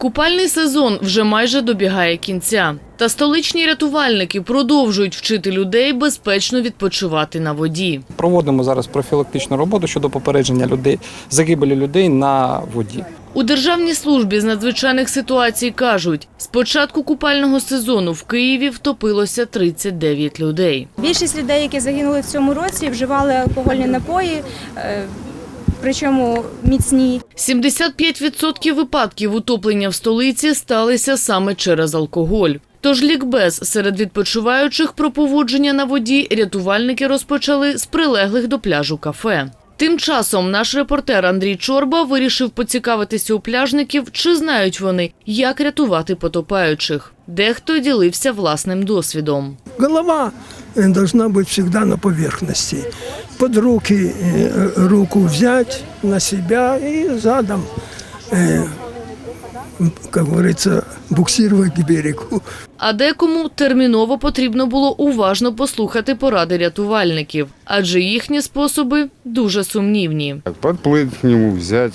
Купальний сезон вже майже добігає кінця. Та столичні рятувальники продовжують вчити людей безпечно відпочивати на воді. Проводимо зараз профілактичну роботу щодо попередження людей загибелі людей на воді. У Державній службі з надзвичайних ситуацій кажуть, з початку купального сезону в Києві втопилося 39 людей. Більшість людей, які загинули в цьому році, вживали алкогольні напої, е, причому міцні. 75% випадків утоплення в столиці сталися саме через алкоголь. Тож лікбез серед відпочиваючих про поводження на воді рятувальники розпочали з прилеглих до пляжу кафе. Тим часом наш репортер Андрій Чорба вирішив поцікавитися у пляжників, чи знають вони, як рятувати потопаючих. Дехто ділився власним досвідом. Голова должна быть всегда на поверхности. Под руки э, руку взять на себя и задом, э, как говорится, буксировать к берегу. А декому терміново потрібно було уважно послухати поради рятувальників, адже їхні способи дуже сумнівні. Подплыть к нему, взять.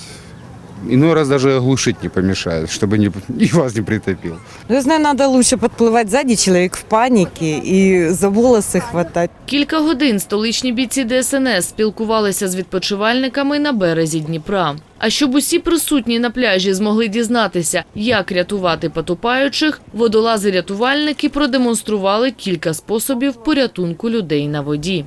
Иной раз даже оглушить не помешает, чтобы не, и вас не притопил. Ну, я знаю, надо лучше подплывать сзади, человек в панике, и за волосы хватать. Кілька годин столичні бійці ДСНС спілкувалися з відпочивальниками на березі Дніпра. А щоб усі присутні на пляжі змогли дізнатися, як рятувати потопаючих, водолази-рятувальники продемонстрували кілька способів порятунку людей на воді.